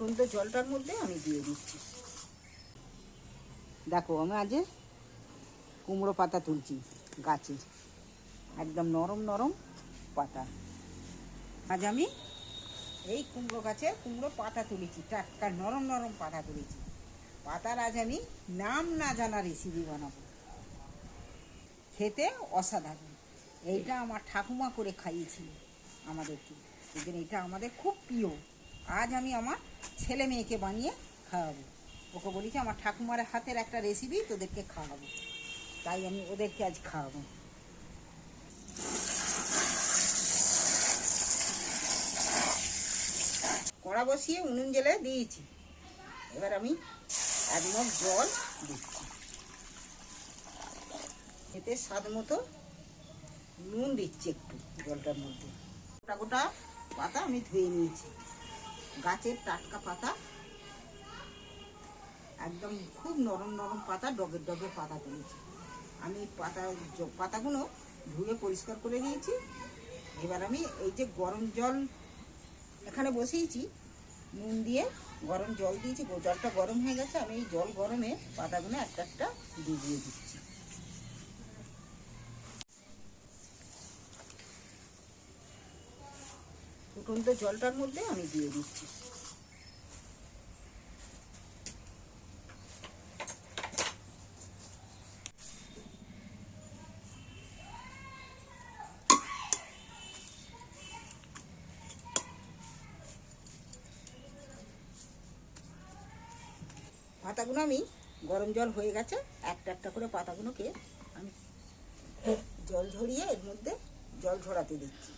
ফুটন্ত জলটার মধ্যে আমি দিয়ে দিচ্ছি। দেখো, আমি আজ কুমড়ো পাতা তুলছি গাছের একদম নরম নরম পাতা। আজ আমি এই কুমড়ো গাছে কুমড়ো পাতা তুলেছি, টাটকা নরম নরম পাতা তুলেছি। পাতার আজ আমি নাম না জানা রেসিপি বানাবো। খেতে অসাধারণ। এইটা আমার ঠাকুমা করে খাইয়েছিল আমাদেরকে। এদের এটা আমাদের খুব প্রিয়। আজ আমি আমার ছেলে মেয়েকে বানিয়ে খাওয়াবো। ওকে বলেছি, আমার ঠাকুমার হাতের একটা রেসিপি তোদেরকে খাওয়াবো। তাই আমি ওদেরকে আজ খাওয়াবো। কড়া বসিয়ে উনুন জেলে দিয়েছি। এবার আমি এক মগ জল দিচ্ছি। এতে স্বাদ মতো নুন দিচ্ছি একটু জলটার মধ্যে। গোটা গোটা পাতা আমি ধুয়ে নিয়েছি। গাছের টাটকা পাতা। একদম খুব নরম নরম পাতা ডগের ডগের পাতা তুলেছি। আমি পাতা পাতাগুলো ধুয়ে পরিষ্কার করে নিয়েছি। এবার আমি এই যে গরম জল এখানে বসিয়েছি, নুন দিয়ে গরম জল দিয়েছি, জলটা গরম হয়ে গেছে। আমি এই জল গরমে পাতাগুলো একটা একটা ডুবিয়ে দিচ্ছি। ফুটন্ত জলটার মধ্যে আমি দিয়ে দিচ্ছি। পাতাগুলো আমি গরম জল হয়ে গেছে, একটা একটা করে পাতাগুলোকে আমি জল ঝরিয়ে এর মধ্যে জল ঝরাতে দিচ্ছি।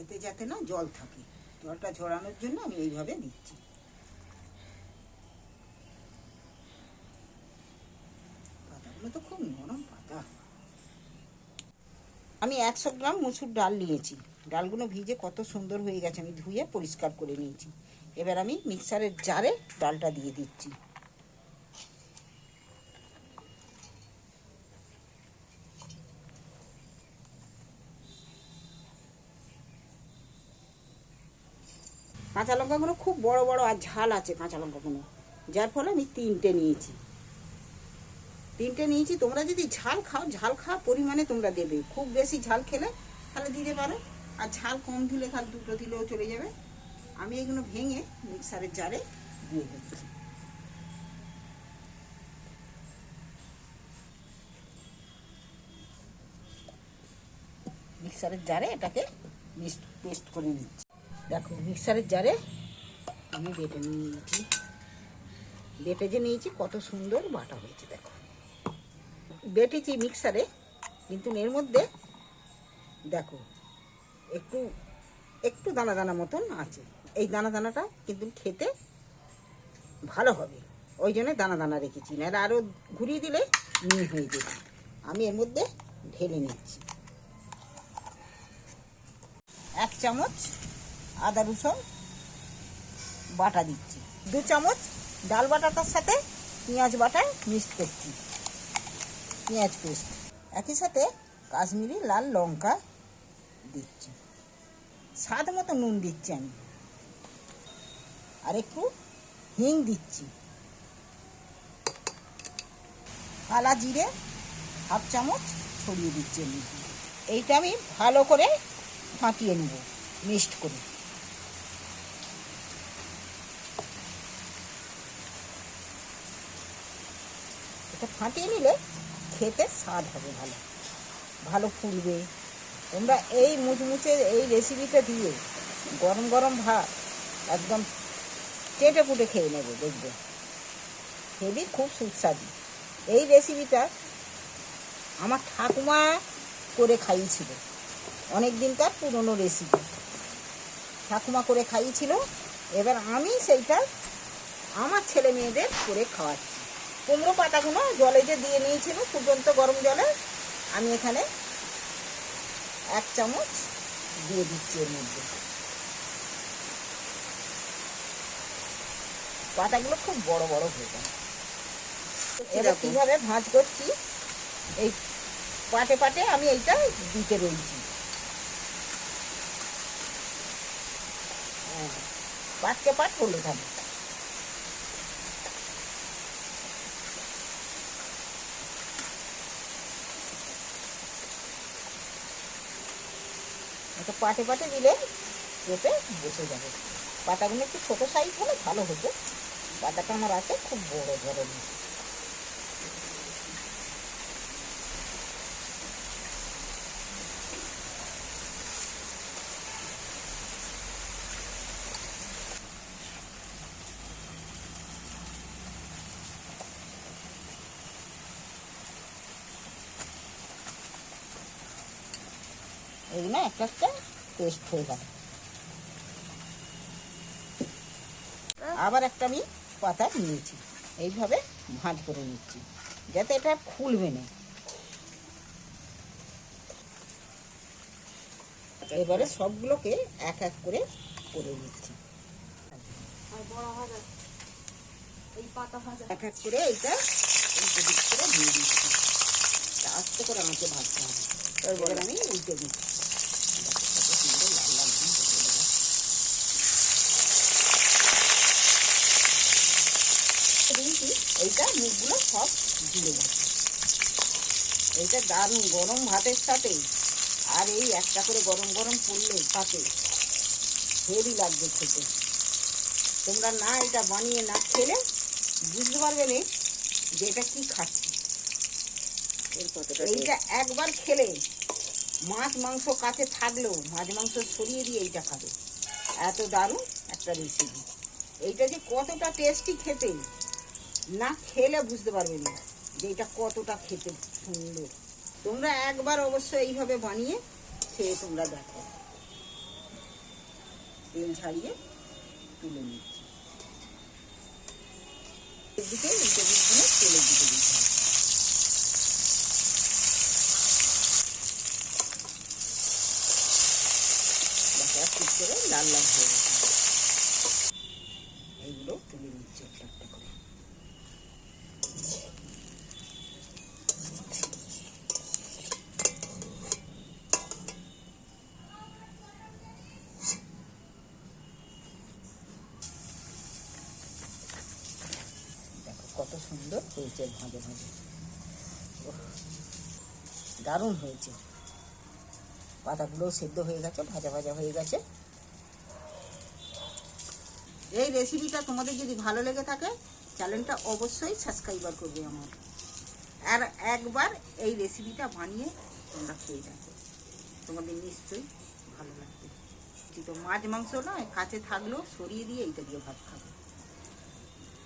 এতে যাতে না জল থাকে। জলটা ঝরানোর জন্য আমি এইভাবে দিচ্ছি। পাতাগুলো তো খুব নরম পাতা। আমি একশো গ্রাম মুসুর ডাল নিয়েছি। ডালগুলো ভিজে কত সুন্দর হয়ে গেছে, আমি ধুয়ে পরিষ্কার করে নিয়েছি। এবার আমি মিক্সারের জারে ডালটা দিয়ে দিচ্ছি। কাঁচা লঙ্কাগুলো খুব বড় বড় আর ঝাল আছে কাঁচা লঙ্কাগুলো। যার ফলে আমি তিনটে নিয়েছি। তিনটে নিয়েছি, তোমরা যদি ঝাল খাও, ঝাল খাওয়া পরিমাণে তোমরা দেবে। খুব বেশি ঝাল খেলে তাহলে দিতে পারো। আর ঝাল কম দিলে খালি দুটো দিলেও চলে যাবে। আমি এগুলো ভেঙে মিক্সারের জারে দিয়ে দিচ্ছি। মিক্সারের জারে এটাকে মিক্সড পেস্ট করে নিচ্ছি। দেখো, মিক্সারের জারে আমি বেটে নিয়েছি। বেটে যে নিয়েছি, কত সুন্দর বাটা হয়েছে, দেখো। বেটেছি মিক্সারে, কিন্তু এর মধ্যে দেখো, একটু একটু দানা দানা মতন আছে। এই দানা দানাটা কিন্তু খেতে ভালো হবে। ওই জন্য দানা দানা রেখেছি না আরও ঘুরিয়ে দিলে মিহি হয়ে যাবে। আমি এর মধ্যে ঢেলে নিচ্ছি। এক চামচ আদা রসুন বাটা দিচ্ছি। দু চামচ ডাল বাটাটার সাথে পেঁয়াজ বাটা মিক্সড করছি। পেঁয়াজ পেস্ট। একই সাথে কাশ্মীরি লাল লঙ্কা দিচ্ছি। স্বাদ মতো নুন দিচ্ছি আমি। আর একটু হিং দিচ্ছি। কালা জিরে হাফ চামচ ছড়িয়ে দিচ্ছি মধ্যে। এইটা আমি ভালো করে ফাটিয়ে নেব, মিক্সড করে। এটা ফাটিয়ে নিলে খেতে স্বাদ হবে ভালো। ভালো ফুলবে। তোমরা এই মুচমুচে এই রেসিপিটা দিয়ে গরম গরম ভাত একদম চেটে পুটে খেয়ে নেবে, দেখবে। হেবি খুব সুস্বাদু। এই রেসিপিটা আমার ঠাকুমা করে খাইয়েছিল। অনেক দিনকার পুরনো রেসিপি ঠাকুমা করে খাইয়েছিল। এবার আমি সেইটা আমার ছেলে মেয়েদের করে খাওয়াচ্ছি। কুমড়ো পাতাগুলো জলে যে দিয়ে নিয়েছিল ফুটন্ত গরম জলে আমি এখানে এক চামচ দিয়ে দিচ্ছি এর মধ্যে। পাতাগুলো খুব বড় বড় হয়ে যায়। কীভাবে ভাঁজ করছি এই পাটে পাটে আমি এইটা দিতে রয়েছি। হ্যাঁ, পাটকে পাট করলে থাকবে এটা পাটে পাটে দিলে রোপে বসে যাবে। পাতাগুলো একটু ছোটো সাইজ হলে ভালো হতো। পাতাটা আমার আছে খুব বড় ধরনের। এগুলো একটা একটা পেস্ট হয়ে গেল আবার একটা আমি পাতা নিয়েছি। এইভাবে ভাঁজ করে নিচ্ছি যাতে এটা খুলবে না। এবারে সবগুলোকে এক এক করে করে নিচ্ছি। এক এক করে এইটা উল্টে দিক করে দিয়ে দিচ্ছি। আস্তে করে আমাকে ভাজতে হবে। এবার আমি উল্টে দিচ্ছি দেখো কত সুন্দর লাল লাল ভাঁজ হয়ে গেল। দিয়েছি। এইটা মুখগুলো সব ঝুলে গেছে এইটা দারুণ গরম ভাতের সাথে। আর এই একটা করে গরম গরম পড়লে পাতে হেভি লাগবে খেতে। তোমরা না এটা বানিয়ে না খেলে বুঝতে পারবে না যে এটা কি খাচ্ছি। এইটা একবার খেলে মাছ মাংস কাছে থাকলেও মাছ মাংস সরিয়ে দিয়ে এইটা খাবে। এত দারুণ একটা রেসিপি এইটা যে কতটা টেস্টি খেতে। না খেলে বুঝতে পারবে না যে এটা কতটা খেতে সুন্দর। তোমরা একবার অবশ্যই এইভাবে বানিয়ে খেয়ে তোমরা দেখো। তেল ছাড়িয়ে তুলে নিচ্ছি। দিকে দিতে হবে। করে লাল লাল হয়ে গেছে। এইগুলো তুলে নিচ্ছে একটা একটা করে। কত সুন্দর হয়েছে ভাজে ভাজে। দারুণ হয়েছে। পাতাগুলো সেদ্ধ হয়ে গেছে, ভাজা ভাজা হয়ে গেছে। এই রেসিপিটা তোমাদের যদি ভালো লেগে থাকে চ্যানেলটা অবশ্যই সাবস্ক্রাইবার করবে আমার। আর একবার এই রেসিপিটা বানিয়ে তোমরা খেয়ে দেখো। তোমাদের নিশ্চয়ই ভালো লাগবে। কিন্তু মাছ, মাংস নয় কাছে থাকলেও সরিয়ে দিয়ে এইটা দিয়ে ভাত খাবে।